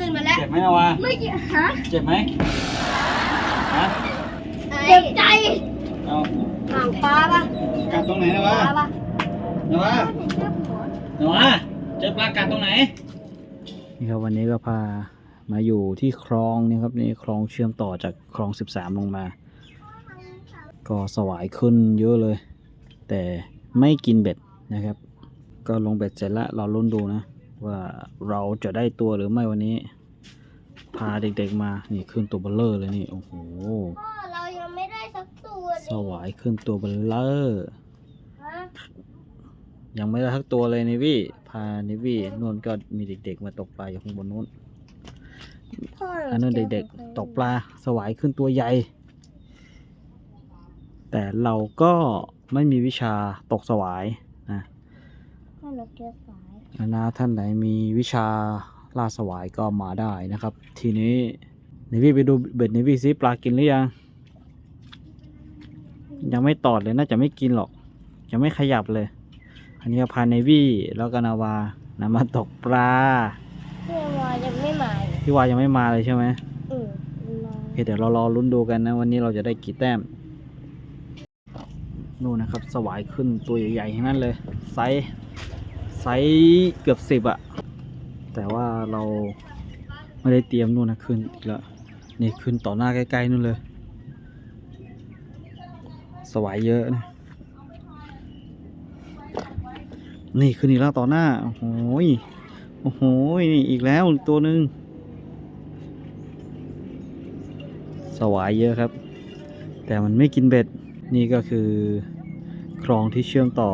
ขึ้นมาแล้ว เจ็บไหมนาวาเมื่อกี้ฮะเจ็บไหมฮะเจ็บใจเอาหางปลาปะกัดตรงไหนนะปวะลาปะนาวาเจ็บหัวนาวาเจอปลากัดตรงไหน นี่ครับวันนี้ก็พามาอยู่ที่คลองนี่ครับนี่คลองเชื่อมต่อจากคลอง 13 ลงมา ก็สวายขึ้นเยอะเลย แต่ไม่กินเบ็ดนะครับ ก็ลงเบ็ดเสร็จแล้วเราลุ้นดูนะ ว่าเราจะได้ตัวหรือไม่วันนี้ พาเด็กๆมา นี่ขึ้นตัวเบลเลอร์เลยนี่ โอ้โหพ่อเรายังไม่ได้สักตัวเลสวายขึ้นตัวเบลเลอร์ ฮะยังไม่ได้ทักตัวเลยนิวี่ พานิวี่นู่นก็มีเด็กๆ มาตกปลาอยู่ข้างบนนู้น พ่ออันนั้นเด็กๆ ตกปลาสวายขึ้นตัวใหญ่ แต่เราก็ไม่มีวิชาตกสวายนะ พ่อหนูเจอสาย นะท่านไหนมีวิชาล่าสวายก็มาได้นะครับ ทีนี้นิวี่ไปดูเบ็ดนิวี่ซิปลากินหรือยัง ยังไม่ตอดเลยน่าจะไม่กินหรอกยังไม่ขยับเลย อันนี้ก็พาเนวี่แล้วก็นาวานะมาตกปลาเพื่อนวายังไม่มาเลยพี่วายังไม่มาเลยใช่ไหมอืมมาโอเคเดี๋ยวเรารอลุ้นดูกันนะ วันนี้เราจะได้กี่แต้มนู่นนะครับ สวายขึ้นตัวใหญ่ๆทั้งนั้นเลย ไซส์ ไซส์เกือบสิบอะแต่ว่าเราไม่ได้เตรียมนู่นนะขึ้นอีกแล้วนี่ขึ้นต่อหน้าใกล้ๆนู่นเลย สวายเยอะนะนี่ขึ้นอีกแล้วต่อหน้า โอ้โหยโอ้โหนี่อีกแล้วตัวหนึ่งสวายเยอะครับ แต่มันไม่กินเบ็ด นี่ก็คือคลองที่เชื่อมต่อ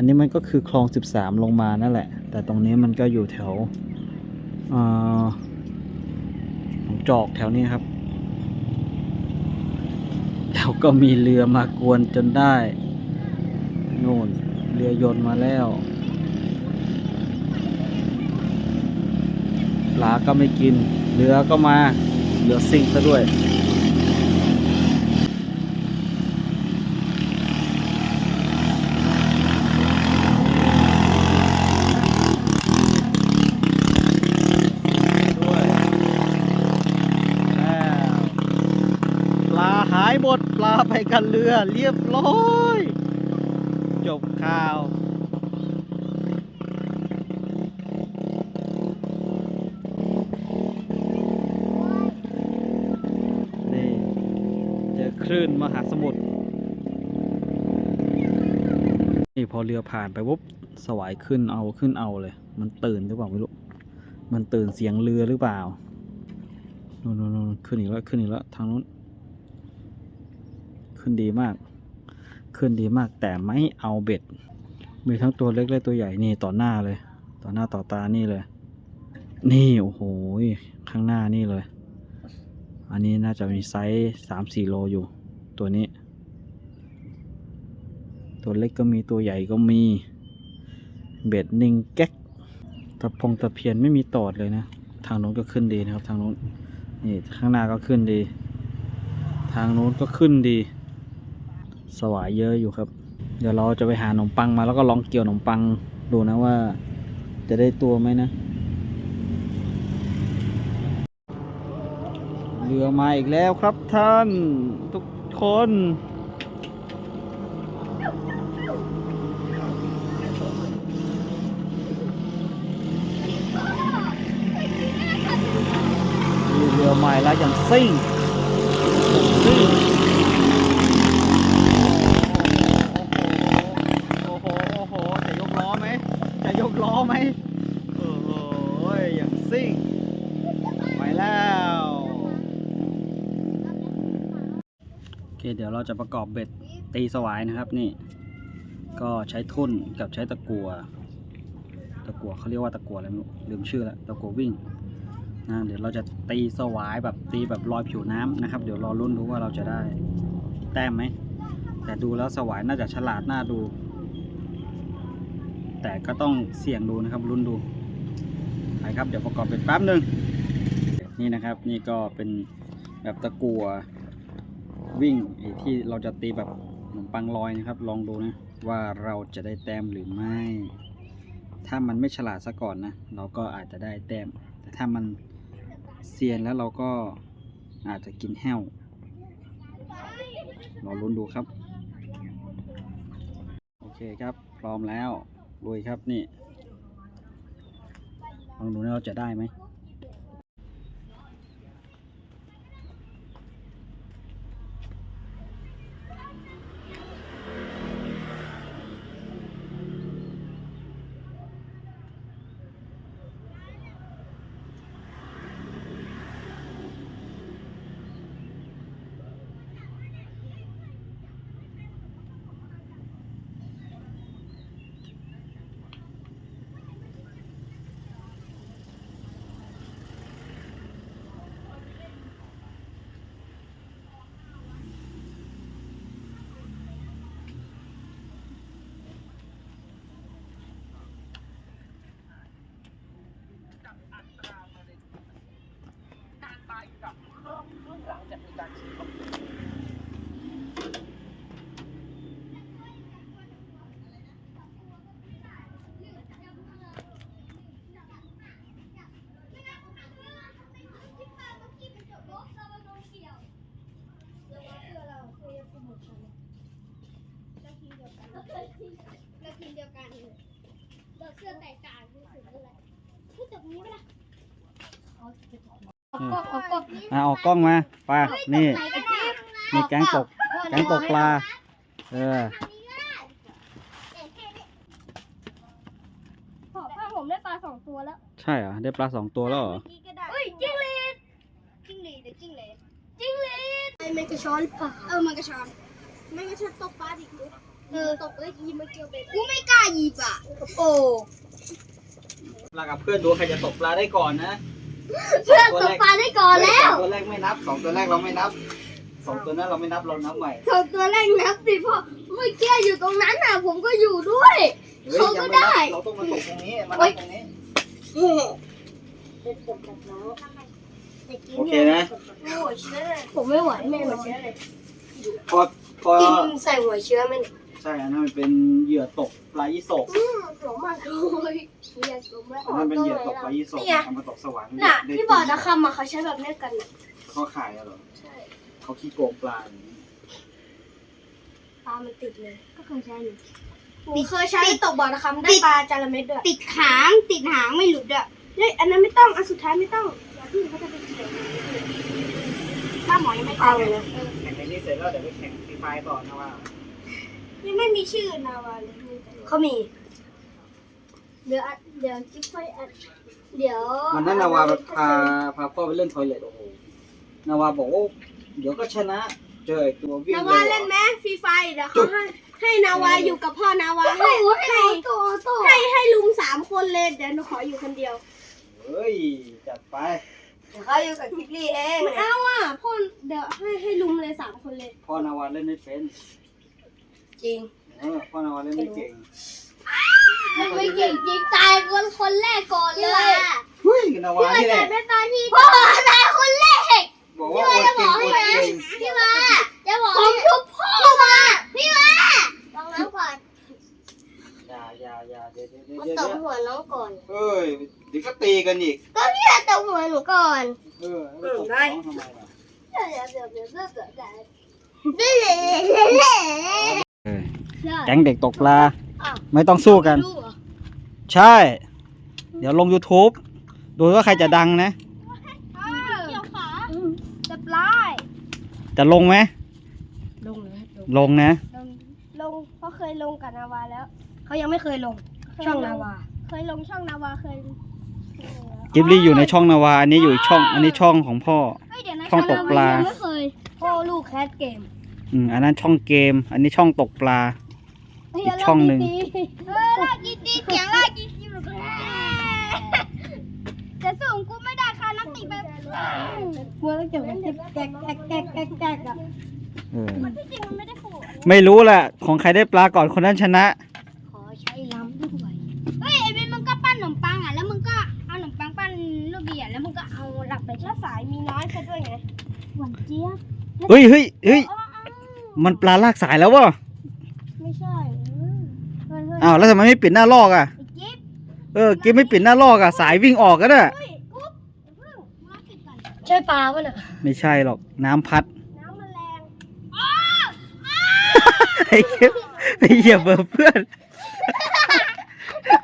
อันนี้มันก็คือคลอง 13 ลงมานั่นแหละ แต่ตรงนี้มันก็อยู่แถวออหนองจอกแถวนี้ครับ แล้วก็มีเรือมากวนจนได้โน่นเรือยนต์มาแล้วปลาก็ไม่กิน เรือก็มาเรือซิ่งซะด้วยแล้วปลาหายหมด ปลาไปกัน เรือเรียบร้อย จบข่าว นี่ เจอคลื่นมหาสมุทร นี่พอเรือผ่านไปปุ๊บสวายขึ้นเอาขึ้นเอาเลย มันตื่นหรือเปล่าไม่รู้ มันตื่นเสียงเรือหรือเปล่านู่นนู่นนู่นขึ้นอีกแล้วขึ้นอีกแล้วทางนู้น ขึ้นดีมาก ขึ้นดีมากแต่ไม่เอาเบ็ด มีทั้งตัวเล็กและตัวใหญ่นี่ต่อหน้าเลย ต่อหน้าต่อตานี่เลย นี่โอ้โหข้างหน้านี่เลย อันนี้น่าจะมีไซส์สามสี่โลอยู่ ตัวนี้ ตัวเล็กก็มีตัวใหญ่ก็มี เบ็ดนิ่งแก๊กตะพงตะเพียนไม่มีตอดเลยนะ ทางโน้นก็ขึ้นดีนะครับ ทางโน้นนี่ข้างหน้าก็ขึ้นดี ทางโน้นก็ขึ้นดี สวายเยอะอยู่ครับ เดี๋ยวเราจะไปหาขนมปังมาแล้วก็ลองเกี่ยวขนมปังดูนะว่า จะได้ตัวไหมนะ เรือมาอีกแล้วครับท่าน ทุกคนเรือใหม่แล้วอย่างซิ่งซิ่งโอ้โห โอ้โห จะยกล้อไหม จะยกล้อไหม โอ้โห อย่างซิ่ง ไปแล้ว โอ เราจะประกอบเบ็ดตีสวายนะครับนี่ ก็ใช้ทุ่นกับใช้ตะกัวตะกัวเขาเรียกว่าตะกัวอะไรไม่รู้ลืมชื่อแล้วตะกัววิ่งนะเดี๋ยวเราจะตีสวายแบบตีแบบลอยผิวน้ำนะครับ เดี๋ยวรอรุ่นดูว่าเราจะได้แต้มไหมแต่ดูแล้วสวายน่าจะฉลาดน่าดู แต่ก็ต้องเสี่ยงดูนะครับรุ่นดูไปครับเดี๋ยวประกอบเป็นแป๊บหนึ่งนี่นะครับ นี่ก็เป็นแบบตะกัว วิ่งไอ้ที่เราจะตีแบบขนมปังลอยนะครับ ลองดูนะ ว่าเราจะได้แต้มหรือไม่ ถ้ามันไม่ฉลาดซะก่อนนะ เราก็อาจจะได้แต้ม แต่ถ้ามันเซียนแล้วเราก็อาจจะกินแห้วรอลุ้นดูครับ โอเคครับ พร้อมแล้วลุยครับนี่ลองดูนะเราจะได้ไหม เราเสื้อแตกต่างที่สุดอะไรพูดแบบนี้ไหมล่ะเอาก็เอาก็อะออกกล้องมาไปนี่ไหนกันเนี่ยนี่แก๊งตกแก๊งตกปลา เออขอผ้าผมได้ปลาสองตัวแล้วใช่เหรอได้ปลาสองตัวแล้วเหรอเฮ้ยจิ้งหรีดจิ้งหรีดหรือจิ้งเหลนจิ้งหรีดไอ้แมงกะชอนปะเออแมงกะชอนแมงกะชอนตกปลาดิกู เออตกเอ้ยยีมาเกี่ยวเบ็ดกูไม่กล้าหยิบอะโอ้ปลากับเพื่อนดูใครจะตกปลาได้ก่อนนะเพื่อนตกปลาได้ก่อนแล้ว ตัวแรกไม่นับสองตัวแรกเราไม่นับสองตัวนั้นเราไม่นับเรานับใหม่สองตัวแรกนับสิพ่อเมื่อกี้อยู่ตรงนั้นน่ะ ผมก็อยู่ด้วยเขาก็ได้เราต้องมาตกตรงนี้มาตรงนี้โอเคนะผมไม่ไหวแม่หัวเชื้อเลยพอพอใส่หัวเชื้อมัน ใช่อันนั้นมันเป็นเหยื่อตกปลายี่สกหลงมากเลยอยากหลงมากอันนั้นเป็นเหยื่อตกปลายี่สกเอามาตกสวรรค์น่ะได้ที่บอกนะคำอะเขาใช้แบบนี้กันน่ะเขาขายอะเหรอใช่เขาขี้โกงปลาอย่างนี้ปลามันติดเลย ก็เคยใช้อยู่ผมเคยใช้ตกบ่อนะคำได้ปลาจาระเม็ดด้วยติดหางติดหางไม่หลุดอะเฮ้ยอันนั้นไม่ต้องอันสุดท้ายไม่ต้องเดี๋ยวพี่เขาจะเป็นเขียวป้าหมอยังไม่ตายเลยนะแข่งในนี้เสร็จแล้วเดี๋ยวไปแข่งฟรีไฟต่อนะว่า ยังไม่มีชื่อนาวาเลยเขามี เดี๋ยวอัดเดี๋ยวจิ๊บค่อยอัดเดี๋ยววันนั้นนาวาแบบพาพาพ่อไปเล่นทอยเลทโอ้โหนาวาบอกว่าเดี๋ยวก็ชนะ เจอไอ้ตัววิ่งนาเร็วาวเล่นไหมฟรีไฟเดี๋ยวเขาให้ให้นาวาอยู่กับพ่อนาวาให้ให้ให้ให้ลุงสามคนเลยเดี๋ยวหนูขออยู่คนเดียวเฮ้ยจัดไปเขาอยู่กับคิปลี่เองไม่เอาอะพ่อเดี๋ยวให้ให้ลุงเลยสามคนเลย พ่อนาวาเล่นไม่เป็น จริงเออพ่อนาวาเล่นไม่เก่งมันไม่เก่งจริงตายคนคนแรกก่อนเลยเฮ้ยนาวานี่แหละเป็นตอนที่พ่อตายคนแรกบอกว่าอดเก่งอดเก่งพี่ว่าจะบอกผมทุบพ่อมาพี่ว่าลองน้ำก่อนอย่าอย่าอย่าเดี๋ยวเดี๋ยวเดี๋ยวมาเดี๋ยวตบหัวน้องก่อนเฮ้ยเดี๋ยวก็ตีกันอีกก็พี่จะตบหัวหนูก่อนเออแล้วตบน้องทำไมล่ะเดี๋ยวเดี๋ยวเดี๋ยวเดี๋ยวเดี๋ยวเดี๋ยวเดี๋ยว เดี๋ยวเดี๋ยวเดี๋ยวเดี๋ยวแก๊งเด็กตกปลาไม่ต้องสู้กันดูเหรอใช่ เดี๋ยวลง YouTube ดูว่าใครจะดังนะ เกี่ยวขาจะปลายจะลงไหม ลงเลยลงนะ ลงลงเขาเคยลงกับนาวาแล้ว เขายังไม่เคยลง ช่องนาวาเคยลงช่องนาวาเคยกิบลี่อยู่ในช่องนาวาอันนี้อยู่ช่อง อันนี้ช่องของพ่อ เฮ้ยเดี๋ยวนะช่องตกปลา ยังไม่เคยพ่อลูกแคสเกม อืมอันนั้นช่องเกม อันนี้ช่องตกปลา อีกช่องหนึ่งเออลากกีตีเสียงลากกีตีแบบจะสูงกูไม่ได้ค่ะนักตีแบบมัวต้องเจอมันแก๊กแก๊กแก๊กแก๊กแก๊กอะเออมันที่จริงมันไม่ได้ขู่ไม่รู้แหละของใครได้ปลาก่อนคนนั้นชนะ ขอใช้ล้ำด้วยเฮ้ยไอ้เบนมึงก็ปั้นขนมปังอะแล้วมึงก็เอาขนมปังปั้นลูกเบียร์แล้วมึงก็เอาหลักไปแล้วสายมีน้อยซะด้วยไงหวานเจี๊ยบเฮ้ยเฮ้ยเฮ้ยอ๋ออ๋อมันปลาลากสายแล้ววะ ไม่ใช่อืมเฮ้ยเฮ้ย อ้าวแล้วทำไมไม่ปิดหน้าลอกอะไอ้จิ๊บเออกิบไม่ปิดหน้าลอกอะสายวิ่งออกก็ได้เฮ้ยกุ๊บใช่ปลาป่ะเนี่ยไม่ใช่หรอกน้ำพัด น้ำมันแรงไอ้เหี้ยไปเหยียบเบอร์เพื่อน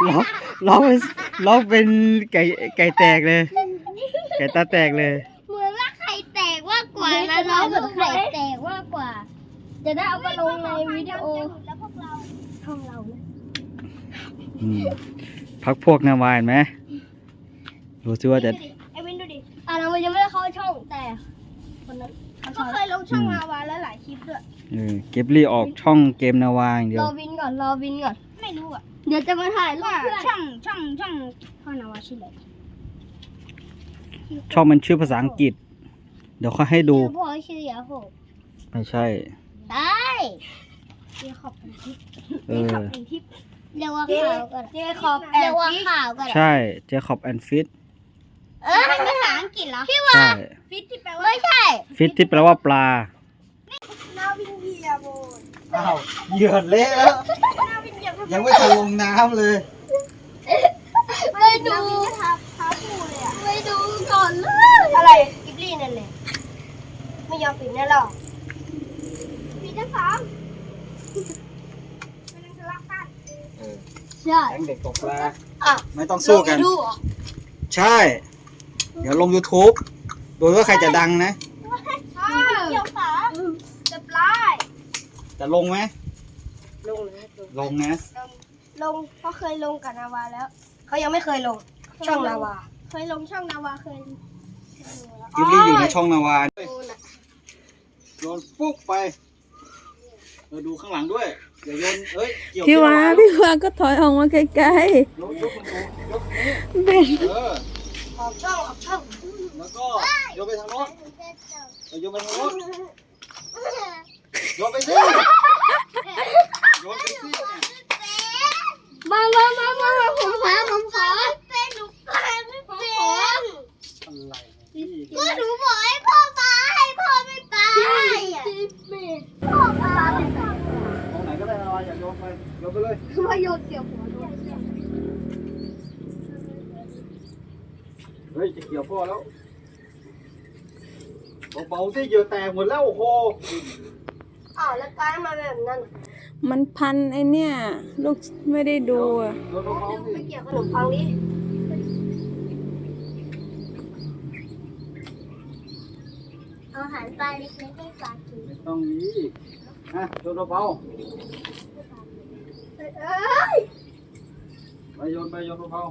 ร้องร้องเป็นร้องเป็นไก่ไก่แตกเลย ไก่ตาแตกเลย เหมือนว่าไข่แตกมากกว่านะน้องเหมือนไข่แตกมากกว่า จะได้เอามาลงในวิดีโอแล้วพวกเราช่องเรานะอืม พักพวกนาวาเห็นไหมดูซิว่าจะไอวินดูดิอะเรายังไม่ได้เข้าช่องแต่คนนั้นก็เคยลงช่องนาวาแล้วหลายคลิปด้วย เออเก็บลี่ออกช่องเกมนาวาอย่างเดียรว อวินก่อนรอวินก่อน ไม่รู้อะเดี๋ยวจะมาถ่ายรูปเพื่อนช่องช่องช่องช่องนาวาชื่ออะไรช่องมันชื่อภาษาอังกฤษ เดี๋ยวค่อยให้ดู ชื่อพ่อชื่อยาโฮไม่ใช่ ได้เจคอบเป็นทิปเออเป็นทิป เรียกว่าข่าวก่อนเจคอบเรียกว่าข่าวก่อนใช่เจคอบแอนฟิตเออเป็นภาษาอังกฤษเหรอพี่ใช่ฟิตที่แปลว่าไม่ใช่ ฟิตที่แปลว่าปลา นาวินเดียโบนอ้าวเหยื่อเละแล้ว นาวินเดียยังไม่ทันลงน้ำเลย ไม่ดูนาวินจะทาท้าปูเลยอะ ไม่ดูก่อนเลยอะไรกิบลี่นั่นแหละไม่ยอมปิดแน่หรอกปีที่สาม ไม่ต้องทะเลาะกัน ใช่แก๊งเด็กตกปลาอะไม่ต้องสู้กันลงดูเหรอใช่ เดี๋ยวลง YouTube ดูว่าใครจะดังนะใช่เกี่ยวขาจะปลายจะลงไหมลงเลยลงลงนะ ลงเพราะเคยลงกับนาวาแล้ว เขายังไม่เคยลง ช่องนาวา เคยลงช่องนาวาเคยกิบลี่อยู่ในช่องนาวาโยนปุ๊กไป เออดูข้างหลังด้วยอย่าโยนเอ้ยเกี่ยวพี่วาเกี่พี่วาก็ถอยออกมาไกลยกยกมันดูยกนี้ๆเป็นเออออกช่องออกช่องแล้วก็โยนไปทางโน้นโยนไปทางโน้นโยนไปสิโยนไปสิมามามามามาผมขอผมขอเป็นหนูขอไม่เป็นอะไรเนี่ยก็หนูบอกให้พ่อมาให้พ่อไม่ไปอะพ่อมาต รงไหนก็ได้นาวาอย่าโยนไปโยนไปเลยมาโยนเกี่ยวหัวด้วยเฮ้ยจะเกี่ยวพ่อแล้วเบาๆสิเหยื่อแตกหมดแล้วโอ้โหอ้าวแล้วกลายมาแบบนั้นอะมันพันไอเนี่ย ลูกไม่ได้ดูอะโยนเบาๆสิไปเกี่ยวขนมปังดิเอาอาหารปลาเล็กๆให้ปลากินไม่ต้องนี้ฮะโยนเบา เอ้ยๆไปโยนไปโยนเบา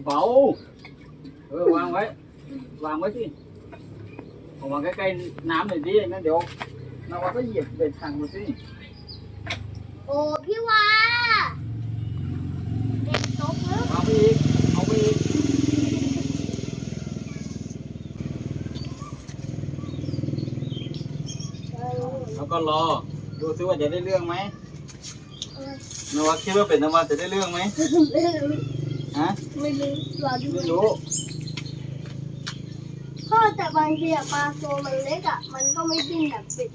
ๆเบาๆเออวางไว้ วางไว้สิเอาวางใกล้ๆน้ำหน่อยดิงั้นเดี๋ยวนาวาก็เหยียบเบ็ดทางมาสิโอ้พี่ว่าเด็กตกแล้วเอาไปอีกเอาไปอีกแล้ว ก็รอ ดูซิว่าจะได้เรื่องไหมนาวาคิดว่าเป็นนาวาจะได้เรื่องไหมฮะไม่รู้รอดูไม่รู้พ่อแต่บางทีอะปลาตัวมันเล็กอะมันก็ไม่ดิ้นแบบปิด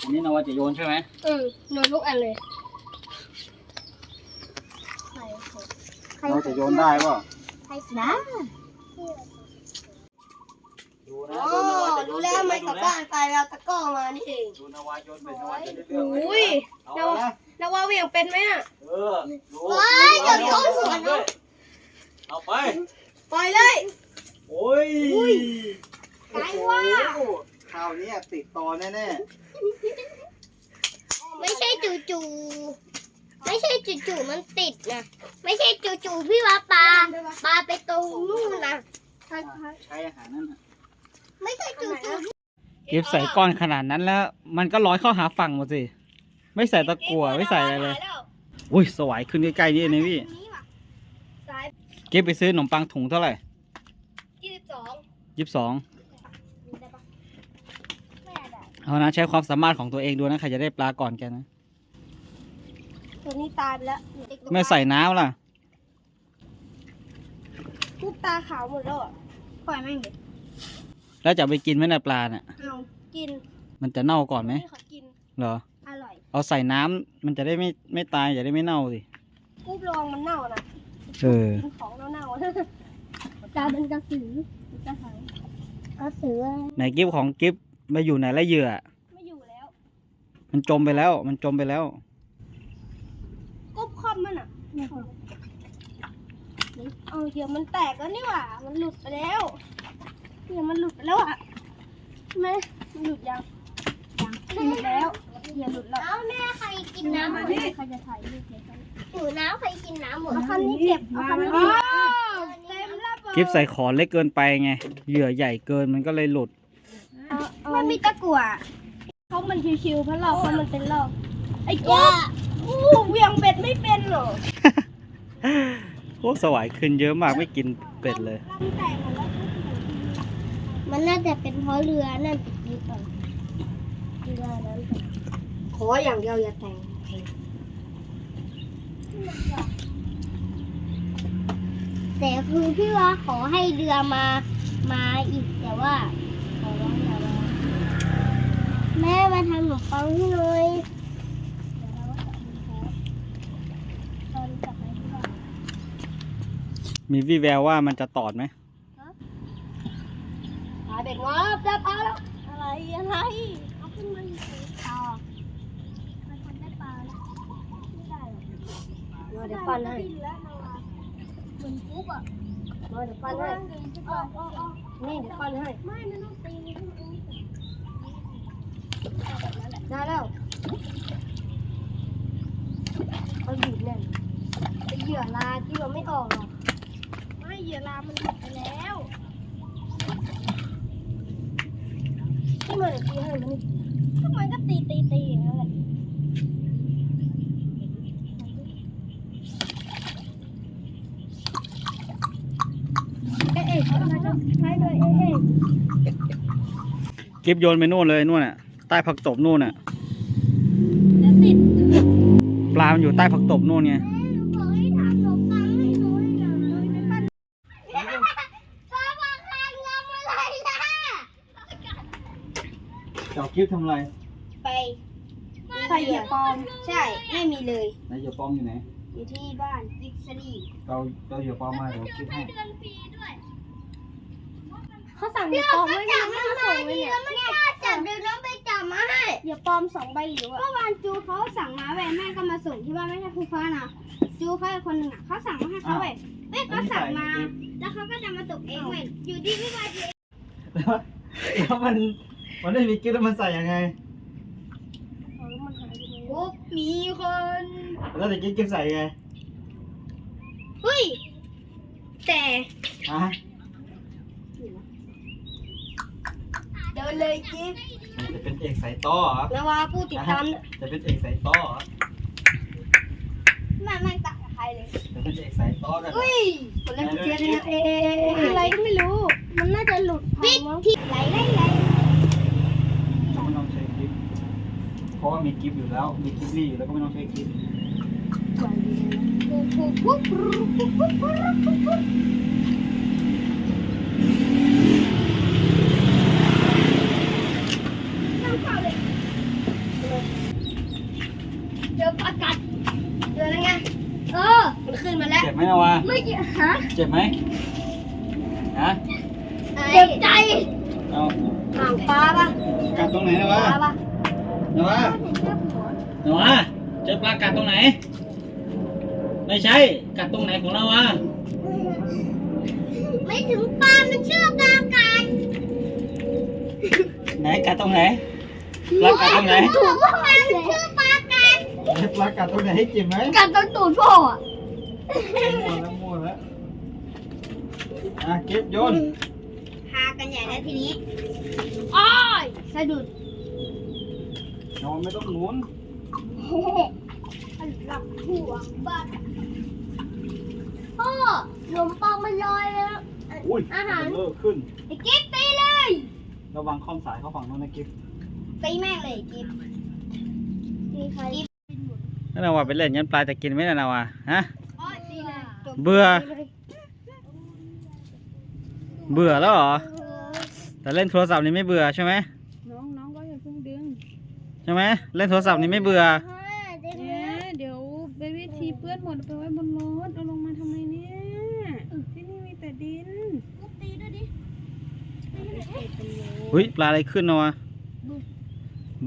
อันนี้นาวาจะโยนใช่ไหมอืมโดนทุกอันเลยใครใครเราจะโยนได้ป่ะใครนะดูนะอ๋อดูนาวาจะโย รู้นแล้วทำไมดูกลับนะบ้านไปแล้วตะกร้อมานี่เองดูนาวาโยนเป็นนาวาจะได้เรื่องไหมอุ้ยเอาละนาวาเหวี่ยงเป็นไหมอะ เออดูว้ายเดี๋ยวโดนหัวน้องเอาไป ปล่อยเลย โอ้ยไกลว่าโอ้โหคราวนี้ติดต่อแน่ไม่ใช่จู่ๆไม่ใช่จู่ๆมันติดนะไม่ใช่จู่ๆพี่ว่าปลาปลาไปตรงนู่นนะๆ ใช้อาหารนั่นน่ะ ไม่ใช่จู่เก็บใส่ก้อนขนาดนั้นแล้ว มันก็ลอยเข้าหาฝั่งหมดสิ ไม่ใส่ตะกั่วไม่ใส่อะไรเลย อุ้ยสวายขึ้นใกล้ๆนี่นะพี่สายเก็บไปซื้อขนมปังถุงเท่าไหร่ยี่สิบสองยี่สิบสองๆไม่ได้เอานะใช้ความสามารถของตัวเองดูนะใครจะได้ปลาก่อนแกนะตัวนี้ตายไปแล้วไม่ใส่น้ำล่ะลูกตาขาวหมดแล้วอะปล่อยแม่งดิ แล้วจะเอาไปกินไหมนะปลาเนี่ยเอากินมันจะเน่าก่อนไหมขอกิน เหรอ อร่อยเอาใส่น้ำมันจะได้ไม่ไม่ตายจะได้ไม่เน่าสิ กูลองมันเน่านะเออ กินของเน่าๆนะกลายเป็นกระสือกระหังกระสือไหนกิฟของกิฟมาอยู่ไหนแล้วเหยื่อ ไม่อยู่แล้วมันจมไปแล้ว มันจมไปแล้วกบคอมมันอะเอาเดี๋ยวมันแตกแล้วนี่หว่า มันหลุดไปแล้ว เดี๋ยวมันหลุดไปแล้วอะใช่ไหมมันหลุดยังยังหลุดแล้วเดี๋ยวหลุดแล้วเอาแม่ใครกินน้ำหมดใครจะถ่ายรูปเนี่ยหูน้ำใครกินน้ำหมดเอาคันนี้เก็บเอาคันนี้เก็บเต็มระเบิดกิฟใส่ขอนเล็กเกินไปไง เหยื่อใหญ่เกินมันก็เลยหลุด มันมีตะกั่วเขามันชิวๆเพราะเราเพราะมันเป็นเราไอ้ก๊บอู้เหวียงเบ็ดไม่เป็นเหรอโอ้สวายขึ้นเยอะมากไม่กินเป็ดเลย ลำแตกหมดแล้ว มันน่าจะเป็นเพราะเรือนั่นติดยึดก่อนเรือนั้นขออย่างเดียวอย่าแต่งแต่คือพี่ว่าขอให้เรือมามาอีกแต่ว่าขอร้องอย่ามาแม่มาทำขนมปังให้หน่อยตอนกลับไปที่บ้านมีวี่แววว่ามันจะตอดไหม หาเบ็ดงอบจับปาแล้วอะไรอะไรเอาขึ้นมาอีกสิต่อมาทำได้ปลาแล้วไม่ได้หรอกมาเดี๋ยวปั้นให้เหมือนกุ๊กอะเดี๋ยวปั้นให้นี่เดี๋ยวปั้นให้ไม่มันต้องตีให้มันตีได้แล้วเขาบีบแน่นไอเหยื่อลาที่เราไม่ออกหรอกไม่เหยื่อลามันหลุดไปแล้ว ที่มันตีให้มันนี่ทำไมก็ตีตีตีอย่างนั้นแหละเอ๊ะเอ๊ะทำไมก็ใช้เลยเอ๊ะเอ๊ะกิฟโยนไปนู่นเลยนู่นน่ะใต้ผักตบนู่นน่ะแล้วติด ปลามันอยู่ใต้ผักตบนู่นไง บอกให้ทำขนมปังให้หนูหน่อยไม่ปั้นป้าบอกทางทำอะไรล่ะ เจ้า กิฟทำอะไรไปใส่เหยื่อปลอม ใช่ ไม่มีเลยไหนเหยื่อปลอมอยู่ไหนอยู่ที่บ้านดิกซรีเราเราเหยื่อปลอมมาเดี๋ยวกิฟให้เดือนฟรีด้วยเขาสั่งเหยื่อปลอมไว้ยังไม่มาส่งเลยเนี่ยไม่กล้าจับเดี๋ยวน้องไปจับมาให้เหยื่อปลอมสองใบหลิวเมื่อะอวานจูเขาสั่งมาแหวนแม่ก็มาส่งที่บ้านไม่ใช่ครูฟ้านะจูเขาอีกคนหนึ่งอะเขาสั่งมาให้เขาแหวนเอ้ยเขาสั่งมา แล้วเขาก็จะมาตกเองแหวนอยู่ดีพี่วาจีแล้วมัน มันไม่มีกิฟแล้วมันใส่ยังไง เอาแล้วมันหายไปไหนปุ๊บมีคน แล้วแต่กิฟกิฟใส่ยังไงเฮ้ย แต่ฮะเดินเลยกิ๊บจะเป็นเอกสายต้อเหรอนาวาผู้ติดตามจะเป็นเอกสายต้อเหรอแม่ไม่ตักกับใครเลยจะเป็นเอกสายต้อกันเหรออุ้ยคนแรกเชียร์เนี่ยเอ๊ะเอ๊ะเอ๊ะเอ๊ะอะไรก็ไม่รู้ มันน่าจะหลุดบิ๊กที่ไหลไหลไหล พราะว่ามีกิฟต์อยู่แล้ว มีกิฟต์นี่อยู่แล้วก็ไม่ต้องใช้กิฟเจออากาศเจอแล้วไงเออ มันขึ้นมาแล้ว เจ็บไหมนะวาไม่เจอฮะเจ็บไหมฮะเจ็บใจเอาห่างปลาปะกัดตรงไหนนะวาฟ้าปะ นะวะนะวะเจอปลากัดตรงไหน ไม่ใช่ กัดตรงไหนของเราวะไม่ถึงปลา มันชื่อปลากัดไหนกัดตรงไหน ปลากัดตรงไหนถูกว่ามันชื่อปลากัดปลากัดตรงไหนให้จิ้มไหมกัดตรงตูดพ่ออะมั่วแล้วมั่วแล้วอะเก็บโยนพากันใหญ่แล้วทีนี้อ้อยสะดุด นอนไม่ต้องหมุนหลับหัวบ้านพ่อขนมปังมันลอยแล้ว อุ้ยอาหาร เลิกขึ้นไอ้กิ๊บตีเลย ระวังคอมสายเข้าฝั่งโน้นนะกิฟตีแม่งเลยกิ๊บมีใครนั่นนะว่าไปเล่นยันปลาจะกินไหมนะนะว่าฮะอ้อยตีเลยจบเบื่อ เบื่อแล้วเหรอ แต่เล่นโทรศัพท์นี่ไม่เบื่อใช่ไหม ใช่ไหมเล่นโทรศัพท์นี่ไม่เบื่อ แกเดี๋ยวเบบี้ทีเพื่อนหมดไปไว้บนรถเอาลงมาทำไมเนี่ยที่นี่มีแต่ดินเฮ้ยปลาอะไรขึ้นเนาะ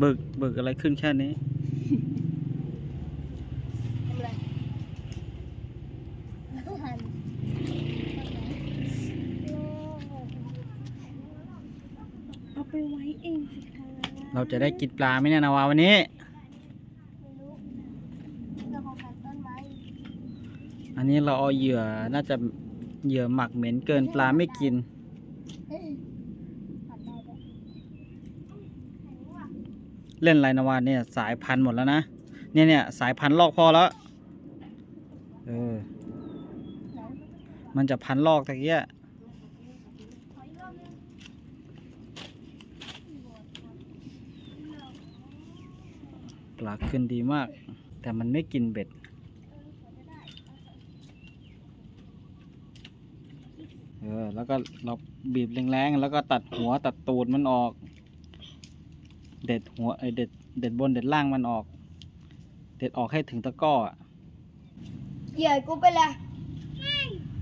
บึกบึกอะไรขึ้นแค่นี้ จะได้กินปลาไหมเนี่ยนาวาวันนี้ ไม่รู้เรื่องของการต้นไม้อันนี้เราเอาเหยื่อน่าจะเหยื่อหมักเหม็นเกินปลาไม่กินหันได้ด้วยเล่นไรนาวาเนี่ยสายพันธุ์หมดแล้วนะเนี่ยเนี่ยสายพันธุ์ลอกพอแล้วเออมันจะพันลอกตะเกีย ปลาขึ้นดีมาก แต่มันไม่กินเบ็ด เออ แล้วก็เราบีบแรงๆ แล้วก็ตัดหัวตัดตูดมันออก เด็ดหัวไอยเด็ดเด็ดบนเด็ดล่างมันออก เด็ดออกให้ถึงตะกร้ออะเหยื่อกูไปละไม่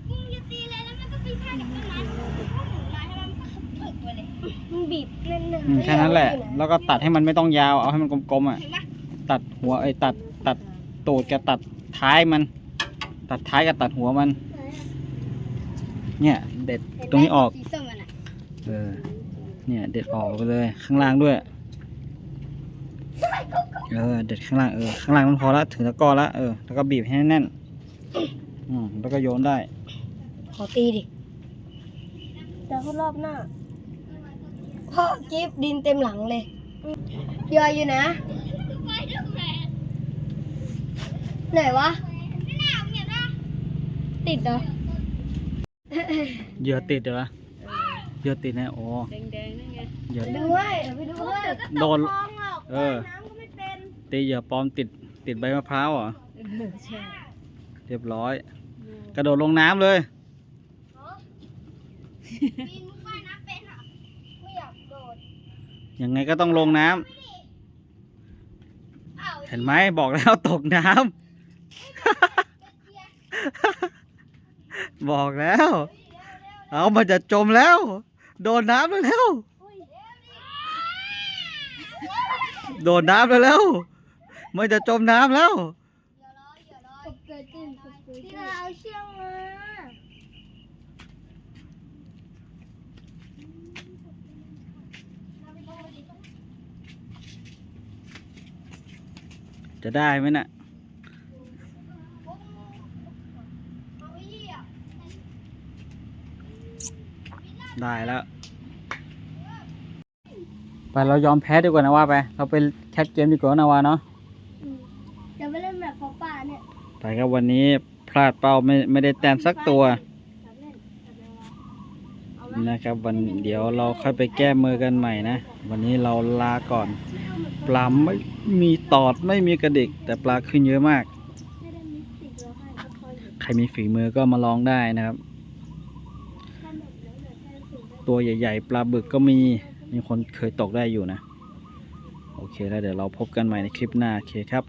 มึงจะตีเลยแล้วมันก็ไปพาดกับต้นไม้มันก็หมุนมาให้มันฝึกไปเลยมึงบีบแน่นอืมแค่นั้นแหละ แล้วก็ตัดให้มันไม่ต้องยาว เอาให้มันกลมๆอะ เห็นปะ ตัดหัวไอ้ยตัดตัดตูดกับตัดท้ายมัน ตัดท้ายกับตัดหัวมัน เนี่ย เด็ดเห็นไหมตรงนี้ออก สีส้มมันอะเออ เนี่ย เด็ดออกไปเลยข้างล่างด้วย เออ เด็ดข้างล่างเออข้างล่างมันพอละถึงตะกร้อละเออแล้วก็บีบให้แน่นๆอืมแล้วก็โยนได้ ขอตีดิๆแต่เขารอบหน้าพ่อกิฟดินเต็มหลังเลยเหยื่ออยู่นะ ไหนวะ ติดเหรอ เหยื่อติดเหรอเหยื่อติดนะโอ้แดงๆนั่นไงเหยื่อดูให้เดี๋ยวไปดูให้โดนมองออกเออน้ำก็ไม่เป็นตีเหยื่อปลอมติดติดใบมะพร้าวเหรอ ใช่เรียบร้อย กระโดดลงน้ำเลยปีนมุกว่ายน้ำเป็นอะไม่อยากโดดยังไงก็ต้องลงน้ำอ้าวเห็นไหมบอกแล้วตกน้ำ บอกแล้ว เอามันจะจมแล้ว โดนน้ำแล้ว โดนน้ำแล้ว มันจะจมน้ำแล้วกบเกิดขึ้นกบเกิดขึ้นเอาเชือกมาจะได้ไหมน่ะอาไว้เหยียบ ได้แล้ว ไปเรายอมแพ้ดีกว่านะว่าไป เราไปแคปเกมดีกว่านะว่าเนาะจะไปเล่นแบบฟอป่าเนี่ยไปครับวันนี้พลาดเป้าไม่ไม่ได้แต้มสักตัวจะเล่นจะเล่นเอาไหมนะครับ วันเดี๋ยวเราค่อยไปแก้มือกันใหม่นะ วันนี้เราลาก่อน ปลาไม่มีตอดไม่มีกระดิก แต่ปลาขึ้นเยอะมากไม่ได้มิสติกแล้วให้ก็คอยอยู่ใครมีฝีมือก็มาลองได้นะครับ ถ้าหมดแล้วเหลือแค่สิ่งที่ ตัวใหญ่ ๆ ปลาบึกก็มี มีคนเคยตกได้อยู่นะ โอเคแล้วเดี๋ยวเราพบกันใหม่ในคลิปหน้า โอเคครับ